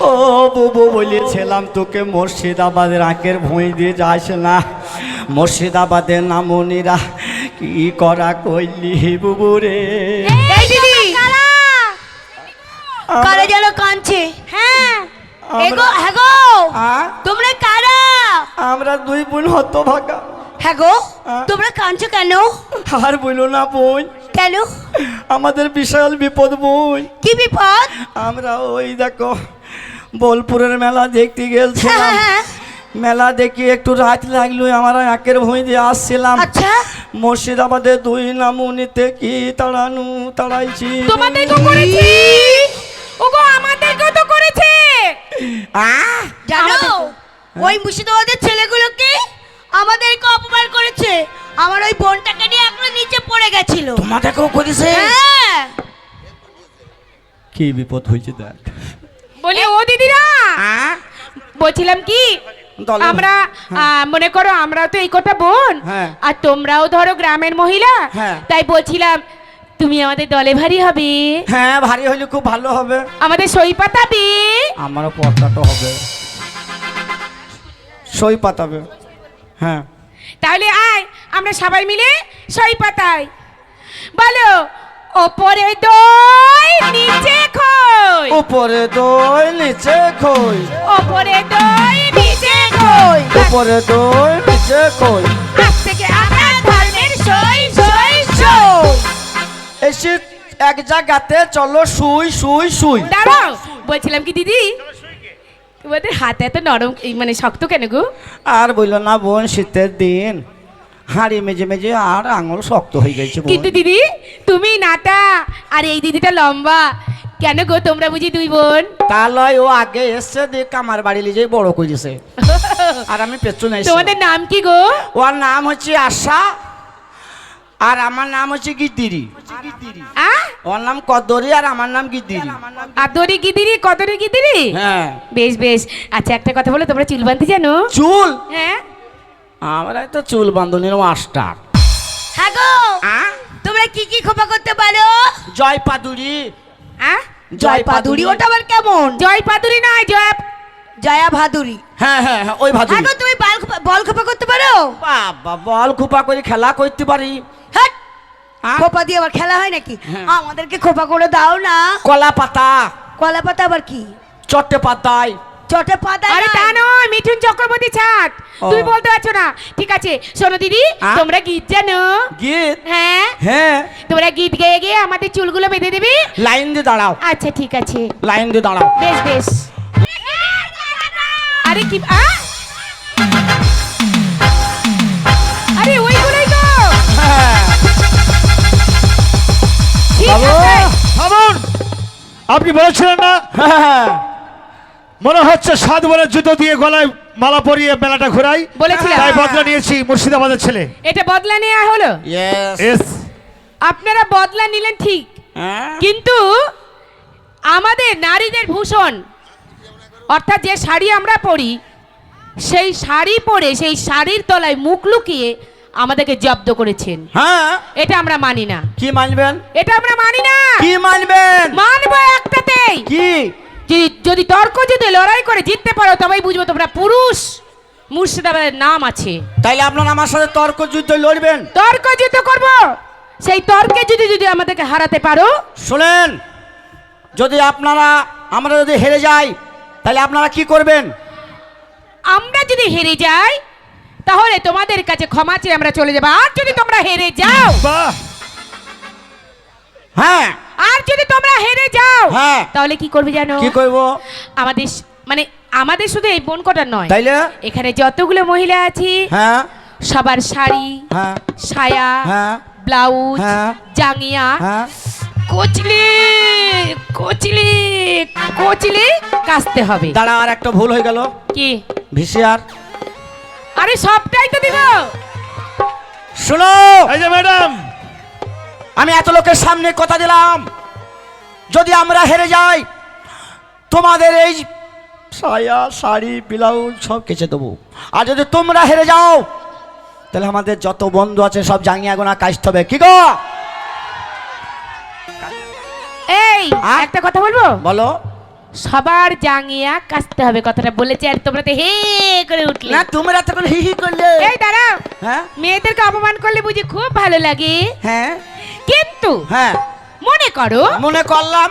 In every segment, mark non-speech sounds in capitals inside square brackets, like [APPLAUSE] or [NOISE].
ও বুবু বলেছিলাম তোকে মুর্শিদাবাদের আঁকের ভুঁই দিয়ে যাস না। মুর্শিদাবাদের নামনিরা কি করা কইলি বুবু রে? কারা যেন কাঁদছে? হ্যাঁ। এগো হ্যাঁ গো তোমরা কারা? আমরা দুই বোন হত হ্যাঁ গো। তোমরা কাঁদছো কেন? আর না বোন। কেন? আমাদের বিশাল বিপদ বোন। কি বিপদ? আমরা ওই দেখো বোলপুরের মেলা দেখতে হ্যাঁ, গেছিলাম হ্যাঁ। মেলা দেখি একটু রাত লাগল আমার একের ভুঁই দিয়ে আসছিলাম। আচ্ছা। মুর্শিদাবাদের দুই নামুনিতে কি তাড়ানু তাড়াইছি? ওগো আমাদেরকেও তো করেছে! জানো ওই মুর্শিদাবাদের ছেলেগুলোকে আমাদেরকে অপমান করেছে? আমার ওই বোনটাকে নিয়ে একবার নিচে পড়ে গেছিল। তোমাদেরকেও করেছে? হ্যাঁ। কি বিপদ হয়েছে দেখ। বলি ও দিদিরা! বলছিলাম কি আমরা মনে করো আমরা তো এই কথা বোন হ্যাঁ। আর তোমরাও ধরো গ্রামের মহিলা হ্যাঁ। তাই বলছিলাম তুমি আমাদের দলে ভারী হবে। হ্যাঁ ভারী হলে খুব ভালো হবে। আমাদের সই পাতাবে। আমারও পর্দাটা হবে। সই পাতাবে। হ্যাঁ। তাহলে আয় আমরা সবাই মিলে সই পাতাই। বলো ওপরে দই নিচে খই। উপরে দই নিচে খই। ওপরে দই নিচে খই। উপরে দই নিচে খই। আজ থেকে আমরা ধর্মের সই সই সই। এসে এক জায়গাতে চলো শুই শুই শুই। দাঁড়াও বলছিলাম কি দিদি? তোমাদের হাতে এত নরম এই মানে শক্ত কেন গো? আর বলল না বোন শীতের দিন। হাঁড়ি মেজে মেজে আর আঙুল শক্ত হয়ে গেছে। কিন্তু দিদি তুমি নাটা আর এই দিদিটা লম্বা। কেন গো তোমরা বুঝি দুই বোন? তা লয় ও আগে এসছে দেখ আমার বাড়ি লিজে বড় করেছে। [LAUGHS] আর আমি পেছনে। তোমাদের নাম কি গো? ওর নাম হচ্ছে আশা আর আমার নাম হচ্ছে গিদ্দিরি। ওর নাম কদ্দরি আর আমার নাম গিদ্দিরি। আদরি গিদিরি কদরি গিদিরি হ্যাঁ। বেশ বেশ। আচ্ছা একটা কথা বলো তোমরা চুল বাঁধতে জানো? চুল? হ্যাঁ। আমরা তো চুল বান্ধনীর মাস্টার। হ্যাঁ গো তোমরা কি কি খোপা করতে পারো? জয় পাদুরি। আ? জয় পাদুরি ওটা আবার কেমন? জয় পাদুরি নয় জয় জয়া ভাদুরি। হ্যাঁ হ্যাঁ হ্যাঁ ওই হ্যাঁ ভাদুরি গো তুমি বাল খোপা- বল খোপা করতে পারো? বাবা বল খুপা করে খেলা করতে পারি। হ্যাঁ? খোপা দিয়ে আবার খেলা হয় নাকি? হ্যাঁ। আমাদেরকে খোপা করে দাও না। কলা পাতা কলা পাতা আবার কি? চট্টে পাতায়। চটে পাতা আরে তা নয়। মিঠুন চক্রবর্তী ও। তুমি বলতে পারছ না। ঠিক আছে শোনো দিদি? তোমরা গীত জানো? গীত? হ্যাঁ। হ্যাঁ। তোমরা গীত গেয়ে গিয়ে আমাদের চুলগুলো বেঁধে দিবি? লাইন দিয়ে দাঁড়াও। আচ্ছা ঠিক আছে। লাইন দিয়ে দাঁড়াও। বেশ বেশ। আরে কি আ? আরে ওইগুলোই তো। হ্যাঁ। ঠিক বাবু আছে আপনি বলেছিলেন না? হ্যাঁ। মনে হচ্ছে সাত বলের জুতো দিয়ে গলায় মালা পরিয়ে মেলাটা ঘোরাই। বলেছিলাম। তাই বদলা নিয়েছি মুর্শিদাবাদের ছেলে। এটা বদলা নেওয়া হলো? আপনারা বদলা নিলেন ঠিক। হ্যাঁ? কিন্তু আমাদের নারীদের ভূষণ অর্থাৎ যে শাড়ি আমরা পরি সেই শাড়ি পরে সেই শাড়ির তলায় মুখ লুকিয়ে আমাদেরকে জব্দ করেছেন। হ্যাঁ? এটা আমরা মানি না। কি মানবেন? এটা আমরা মানি না। কি মানবেন? মানবো একটাতেই। কি? যদি যদি তর্ক যদি লড়াই করে জিততে পারো তবেই বুঝব তোমরা পুরুষ। মুর্শিদাবাদের নাম আছে। তাইলে আপনারা আমার সাথে তর্ক যুদ্ধ লড়বেন। তর্ক যুদ্ধ করব? সেই তর্কে যদি যদি আমাদেরকে হারাতে পারো। শুনেন যদি আপনারা আমরা যদি হেরে যাই তাহলে আপনারা কি করবেন? আমরা যদি হেরে যাই তাহলে তোমাদের কাছে ক্ষমা চেয়ে আমরা চলে যাব। আর যদি তোমরা হেরে যাও বাহ! হ্যাঁ তোমরা হেরে যাও। হ্যাঁ। তাহলে কি করবে জানো? কি করব? আমাদের মানে আমাদের শুধু এই বোন কটা নয়। তাইলে? এখানে যতগুলো মহিলা আছি হ্যাঁ। সবার শাড়ি হ্যাঁ। সায়া হ্যাঁ। ব্লাউজ হ্যাঁ। জাঙ্গিয়া হ্যাঁ। কোচলি কোচলি কোচলি কাচতে হবে। দাঁড়া আর একটা ভুল হয়ে গেল। কি? ভিসিআর। আরে সবটাই তো দিব। শুনো। এই যে ম্যাডাম। আমি এত লোকের সামনে কথা দিলাম। যদি আমরা হেরে যাই তোমাদের এই সায়া শাড়ি ব্লাউজ সব কেচে দেবো। আর যদি তোমরা হেরে যাও তাহলে আমাদের যত বন্ধু আছে সব জাঙ্গিয়া গোনা কাচতে হবে। কি গো? এই? একটা কথা বলব? বলো। সবার জাঙ্গিয়া কাচতে হবে কথাটা বলেছে আর তোমরা তো হে করে উঠলে। না তোমরা তখন হি হি করলে। এই দাঁড়াও। হ্যাঁ? মেয়েদেরকে অপমান করলে বুঝি খুব ভালো লাগে। হ্যাঁ। কিন্তু হ্যাঁ। মনে করো? মনে করলাম।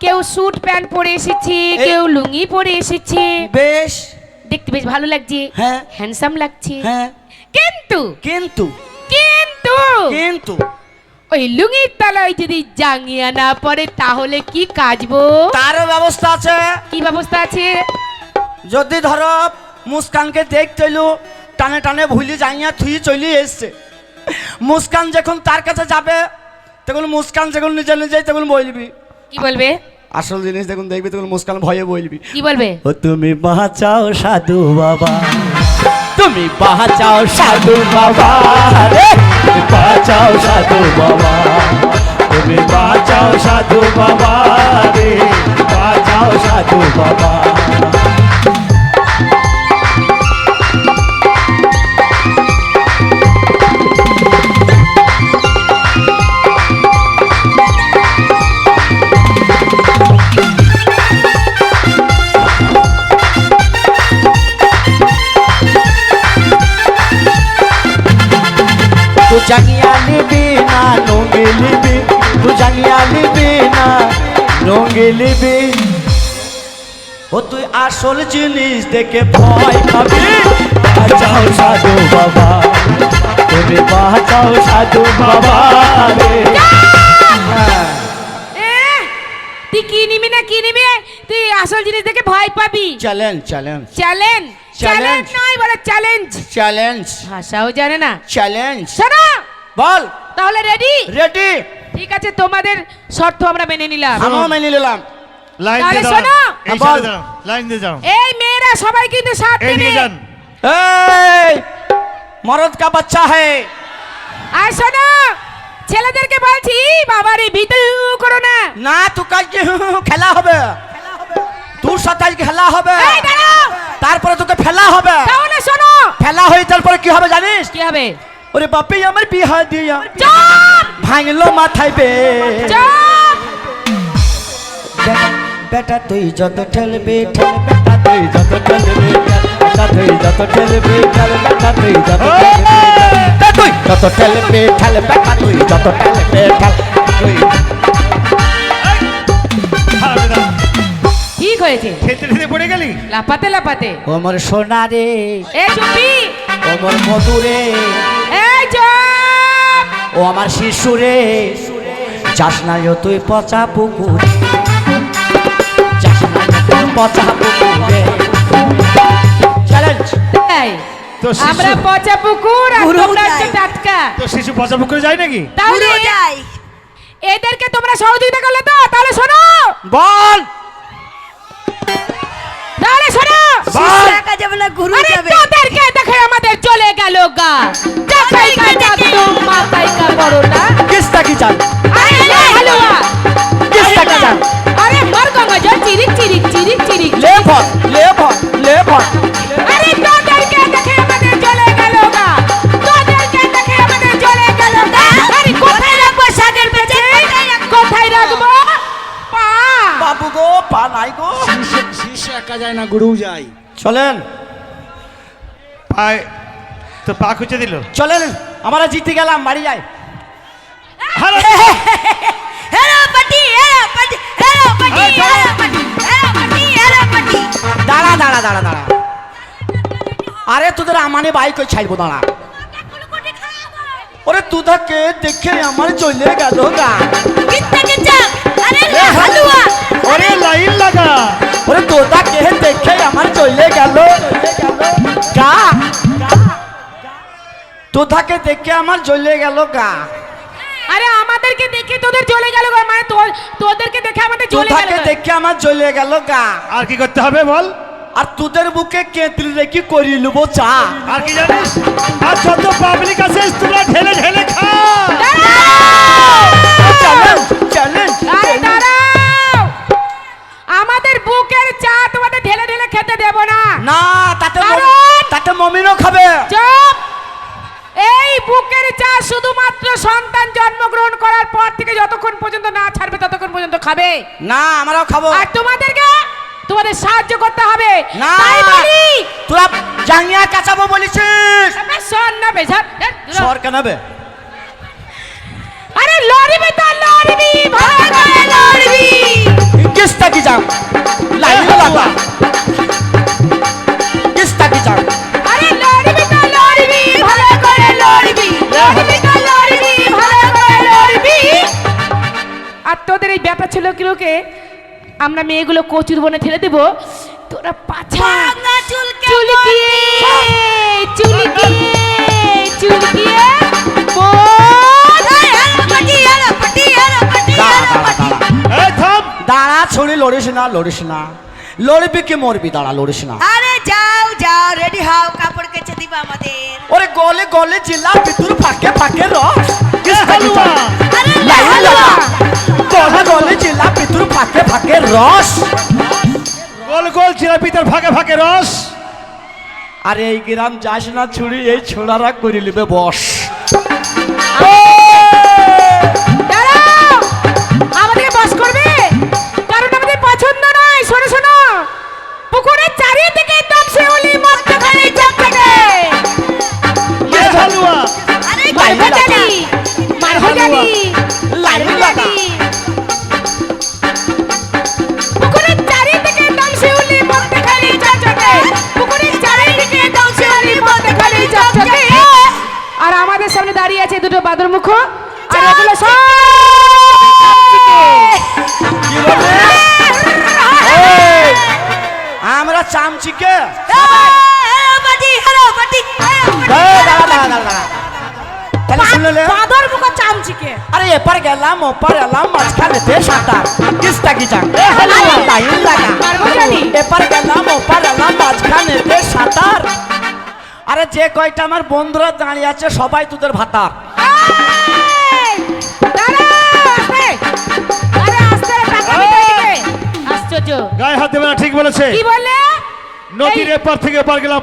কেউ স্যুট প্যান্ট পরে এসেছে কেউ লুঙ্গি পরে এসেছে। বেশ। দেখতে বেশ ভালো লাগছে। হ্যাঁ। হ্যান্ডসাম লাগছে। হ্যাঁ। কিন্তু কিন্তু। কিন্তু কিন্তু। ওই লুঙ্গির তলায় যদি জাঙ্গিয়া না পড়ে তাহলে কি কাজবো? তারও ব্যবস্থা আছে। কি ব্যবস্থা আছে? যদি ধরো মুস্কানকে দেখতে এলো টানে টানে ভুলি যাইয়া থুই চলি এসছে। মুস্কান যখন তার কাছে যাবে তখন মুস্কান যখন নিজে নিজেই তখন বলবি। কি বলবে? আসল জিনিস যখন দেখবি তখন মুস্কান ভয়ে বলবি। কি বলবে? ও তুমি বাঁচাও সাধু বাবা। তুমি বাঁচাও সাধু বাবা। রে বাঁচাও সাধু বাবা। তুমি বাঁচাও সাধু বাবা। রে বাঁচাও সাধু বাবা। লিবি তু জাঙ্গিয়া লিবি না রঙে লিবি ও তুই আসল জিনিস দেখে ভয় পাবি। বাঁচাও সাধু বাবা তুমি বাঁচাও সাধু বাবা রে। তুই কি নিবি না কি নিবি? তুই আসল জিনিস দেখে ভয় পাবি। চ্যালেঞ্জ চ্যালেঞ্জ চ্যালেঞ্জ চ্যালেঞ্জ নয় বলে চ্যালেঞ্জ চ্যালেঞ্জ ভাষাও জানে না। চ্যালেঞ্জ শোনা! বল। তাহলে রেডি রেডি ঠিক আছে তোমাদের শর্ত আমরা মেনে নিলাম। আমিও মেনে নিলাম। লাইন দিয়ে শোনো। দাঁড়ান এই লাইন দিয়ে যাও। এই মেয়েরা সবাই কিন্তু সাথ দেবে। এই মরদ কা বাচ্চা হে। আর শোনো ছেলেদেরকে বলছি বাবারে ভিতর করো না না তো কালকে খেলা হবে। তোর সাথে আজকে খেলা হবে। এই দাঁড়াও। তারপরে তোকে ফেলা হবে। তাহলে শোনো। ফেলা হয়ে তারপরে কি হবে জানিস? কি হবে? ওরে বাপি আমার বিহা দিয়া। চুপ! ভাঙলো মাথায় বে। চুপ! বেটা- বেটা তুই যত ঠেলবি ঠেল বেটা তুই যত ঠেলবি ঠেল, বেটা তুই যত ঠেলবি ঠেল বেটা তুই যত বেটা তুই যত ঠেলবি ঠেল বেটা তুই যত ঠেলবি ঠেল তুই ঠিক হয়েছে? খেতে খেতে পড়ে গেলি? লাপাতে লাপাতে ও আমার সোনা রে এ চুপি। ও আমার মধু রে এই চুপ ও আমার শিশু রে যাস না তুই পচা পুকুর। যাস না তুই পচা পুকুরে। চ্যালেঞ্জ তো শিশু- আমরা পচা পুকুর আর তোমরা হচ্ছে। টাটকা। তো শিশু পচা পুকুরে যায় নাকি? তাহলে এদেরকে তোমরা সহযোগিতা করলে তো? তাহলে শোনো। বল! তাহলে একা যাবে না গুরু যাবে। তোদেরকে দেখে আমাদের চলে গেল গা। না গুরু যায় চলেন। পায়ে তো পা খুঁজে দিল। চলেন আমরা জিতে গেলাম বাড়ি যাই। দাঁড়া। দাঁড়া দাঁড়া দাঁড়া আরে তোদের আমানে বাইক ছাড়বো দাঁড়া। ওরে তুদাকে দেখে আমার চলে গেল গা। কিচ্ছা আরে লাইন লাগা। ওরে তোদাকে দেখে আমার চলে গেল? গা। তোদাকে দেখে আমার চলে গেল গা। আরে আমাদেরকে দেখে তোদের চলে গেল গো মানে তোর তোদেরকে দেখে আমাদের চলে গেল তোদাকে দেখে আমার চলে গেল গা। আর কি করতে হবে বল? আর তোদের বুকে কেতলি রেখে করি লুবো চা? আর কি জানিস? আর যত পাবলিক আছে তোমরা ঢেলে ঢেলে খা। খেতে দেব না। না তাতে তাতে মমিনও খাবে। চুপ। এই বুকের চা শুধুমাত্র সন্তান জন্মগ্রহণ করার পর থেকে যতক্ষণ পর্যন্ত না ছাড়বে ততক্ষণ পর্যন্ত খাবে। না আমরাও খাব। আর তোমাদেরকে তোমাদের সাহায্য করতে হবে। না তাই বলি। তোরা জাঙ্গিয়া কাচাবো বলেছিস। শোন না বেঝার সর কেন আরে লড়বি তো লড়বি ভালো করে লড়বি। কিস্তা কি যাও লাইন লাগা আর তোদের এই ব্যাপার ছিল কিলোকে আমরা মেয়েগুলো কচুর বনে ঠেলে দেব। তোরা পাছা। চুলকিয়ে। চুলকিয়ে। চুলকিয়ে। দাঁড়া ছড়ি লড়িস না লড়িস না। লড়বি কি মরবি? দাঁড়া লড়িস না। আরে যাও যাও রেডি হও কাপড় কেচে দিবা আমাদের। ওরে গলে গলে চিল্লা ভিতর ফাঁকে ফাঁকে রস কিস্তা কি হালুয়া। যাও আরে লাইন হালুয়া। লাগা গলে গলে চিল্লা ভিতর ফাঁকে ফাঁকে রস। গোল গোল জিলাপিদের ফাঁকে ফাঁকে রস। আরে এই গ্রাম যাস না ছুড়ি এই ছোড়ারা করে নিবে বস। লাইন লাগা। লাইন লাগা। এপার গেলাম ওপার এলাম মাঝখানেতে সাঁতার কিস্তা কি লাইন লাগা এপার গেলাম ওপার এলাম মাঝখানেতে সাঁতার আরে যে কয়টা আমার বন্ধুরা দাঁড়িয়ে আছে সবাই তোদের ভাতা। আশ্চর্য। গায়ে হাত দেবে না ঠিক বলেছে। কি বললে? নদীর এপার থেকে এপার গেলাম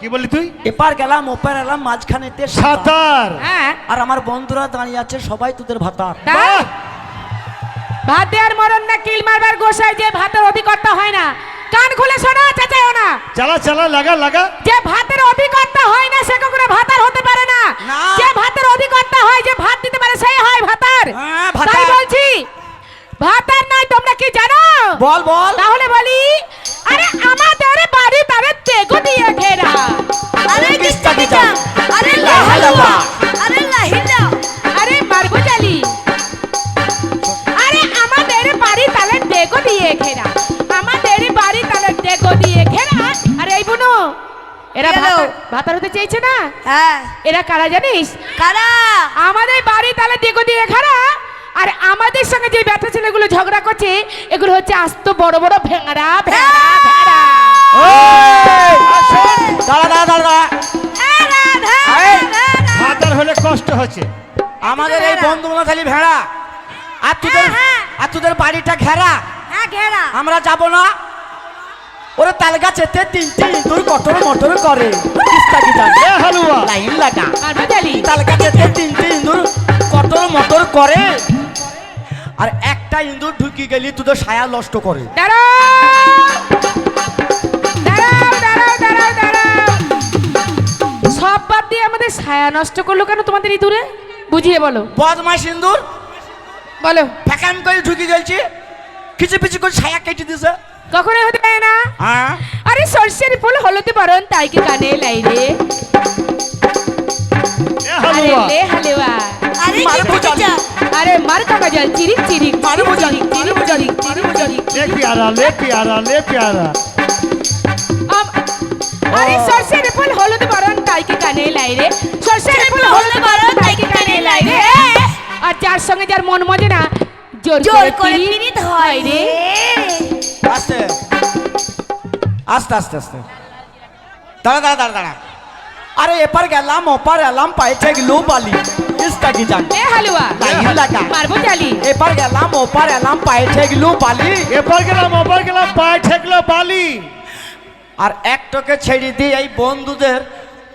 কি বললি তুই? এপার গেলাম ওপার এলাম মাঝখানেতে সাঁতার। হ্যাঁ, আর আমার বন্ধুরা দাঁড়িয়ে আছে সবাই তোদের ভাতা তাই? ভাত দেওয়ার মরণ না কিল মারবার গোসাই যে ভাতের অভিজ্ঞতা হয় না। কান খুলে শোনা চেঁচাইও না। চালা চালা লাগা লাগা। যে ভাতের অভিজ্ঞতা হয় না সে কখনো ভাতার হতে পারে না। না। যে ভাতের অভিজ্ঞতা হয় যে ভাত দিতে পারে সেই হয় ভাতার। হ্যাঁ, ভাতার। তাই বলছি ভাতার নাই তোমরা কি জানো? বল বল। তাহলে বলি আরে আমাদের বাড়ি তারে তেগো দিয়ে ঘেরা। আরে কিস্তা কিচা আরে লাহিলা। লাহিলা আরে লাহিলা। আরে মারবো জালি আরে আমাদের বাড়ি তালে তেগো দিয়ে ঘেরা। আমাদের বাড়ি তালে তেগো দিয়ে ঘেরা। আরে এই বুনু এরা ভাতার হতে চেয়েছে না? হ্যাঁ। এরা কারা জানিস? কারা? আমাদের বাড়ি তালে তেগো দিয়ে ঘেরা। আর আমাদের সঙ্গে যে ব্যাটা ছেলেগুলো ঝগড়া করছে এগুলো হচ্ছে আস্ত বড় বড় ভেঙড়া ভেড়া। ভেড়া দাঁড়া দাঁড়া দাঁড়া দাঁড়া। হলে কষ্ট হচ্ছে। আমাদের এই বন্ধুগুলো খালি ভেড়া। আর তোদের হ্যাঁ, হ্যাঁ। আর তোদের বাড়িটা ঘেরা। হ্যাঁ ঘেরা। আমরা যাব না। ওরে তাল গাছেতে তিনটে ইঁদুর কটর মটর করে। কিস্তা কি জান? এ হালুয়া। লাইন লাগা। তাল গাছেতে তিনটে ইঁদুর কটর মটর করে। আর একটা ইঁদুর ঢুকি গেলি তোদের ছায়া নষ্ট করে। সব বাদ দিয়ে আমাদের ছায়া নষ্ট করল কেন তোমাদের ইঁদুরে? বুঝিয়ে বলো। বদমাস ইঁদুর? বলো। ফ্যাকান করে ঢুকি গেছি কিছু পিছু করে ছায়া কেটে দিছে। কখনোই হতে পারে না। হ্যাঁ। আরে সর্ষের ফুল হলুদ বরণ তাই কি কানে লাই রে হালুয়া। আরে মার কাকা জল চিরিক চিরিক মারবো জানি, মারবো জানি, চিরিক লে পিয়ারা লে পিয়ারা লে পিয়ারা। আম- আরে সর্ষের ফুল হলুদ বরণ তাই কি কানে লাই রে। সর্ষের ফুল হলুদ বরণ তাই কি কানে লাই রে। আর যার সঙ্গে যার মন মজে না জোর জোর করে পিরিত হয় রে। আস্তে আস্তে আস্তে আস্তে। দাঁড়া দাঁড়া দাঁড়া দাঁড়া। আরে এপার গেলাম ওপার এলাম পাইছে গেলো বালি। কিস্তা কি জান এ হালুয়া লাইন লাগা মারবো জালি এপার গেলাম ওপার এলাম পাইছে গেলো বালি। এপার গেলাম ওপার গেলাম পায়ে ঠেকলো বালি। আর একটাকে ছেড়ে দিয়ে এই বন্ধুদের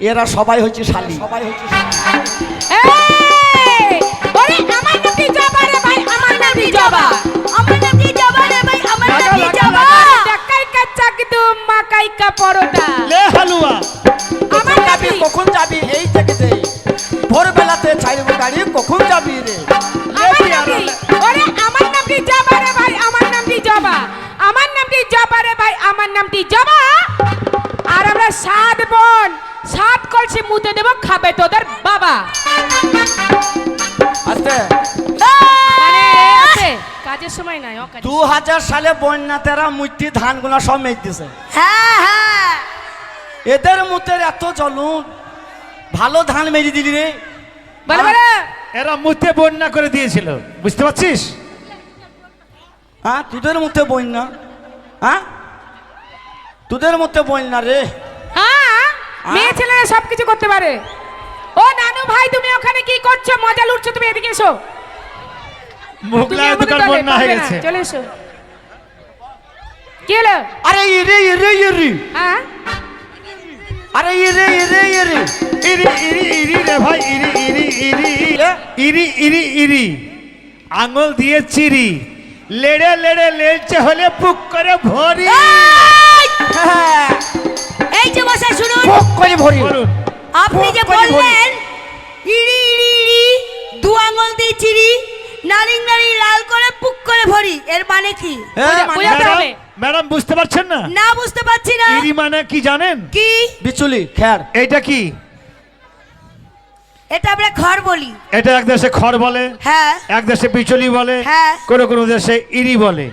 এরা সবাই হচ্ছে শালি। সবাই হচ্ছে! ওরে আমার নামটি জবা রে ভাই আমার নামটি জবা। আমার নাম কি জবা রে ভাই আমার নাম কি জবা। দেখাই একদম মাকাই কা পরোটা লে হালুয়া। আমার যাবি কখন যাবি এই থেকে যে ভোরবেলাতে ছাড়ব গাড়ি কখন যাবি রে? আমার ওরে আমার নামটি জবা রে ভাই? আমার নামটি জবা? আমার নামটি জবা রে ভাই? আমার নামটি জবা? আর আমরা সাত বোন। সাত কলসি মুতে দেব খাবে তোদের বাবা। আস্তে। মানে আছে কাজের সময় নাই ও কাজের দু হাজার সালে বন্যা তেরা ধানগুলা সব মেঘ দিছে। হ্যাঁ হ্যাঁ। এদের মুতের এত জলুন। ভালো ধান মেরে দিলি রে। বলে বলে এরা মুতে বন্যা করে দিয়েছিল। বুঝতে পারছিস? হ্যাঁ তোদের মুতে বন্যা? হ্যাঁ? তোদের মুতে বন্যা রে। হ্যাঁ মেয়ে ছেলেরা সবকিছু করতে পারে। ও নানু ভাই তুমি ওখানে কি করছ? মজা লুটছো? তুমি এদিকে এসো। তুমি দোকান বন্যা হয়ে গেছে। চলে এসো। কি হলো? আরে ইরে ইরে ইরে হ্যাঁ? আরে ইরে ইরে ইরে ইরি ইরি ইরি রে ভাই ইরি ইরি ইরি? ইরি ইরি ইরি। আঙুল দিয়ে চিরি। লেড়ে লেড়ে লেলচে হলে পুক করে ভরি। হ্যাঁ। এই যে বসে শুনুন। পুক করে ভরি। আপনি যে। বললেন ইড়ি ইড়ি ইড়ি দু আঙুল দিয়ে চিড়ি নারিং নারিং লাল করে পুক করে ভরি এর মানে কি? হ্যাঁ, বুঝাতে হবে। ম্যাডাম বুঝতে পারছেন না? না বুঝতে পারছি না। ইরি মানে কি জানেন? কি? বিচুলি খ্যার। এটা কি? এটা আমরা খড় বলি। এটা এক দেশে খড় বলে হ্যাঁ। এক দেশে বিচলি বলে হ্যাঁ। কোনো কোনো দেশে ইরি বলে।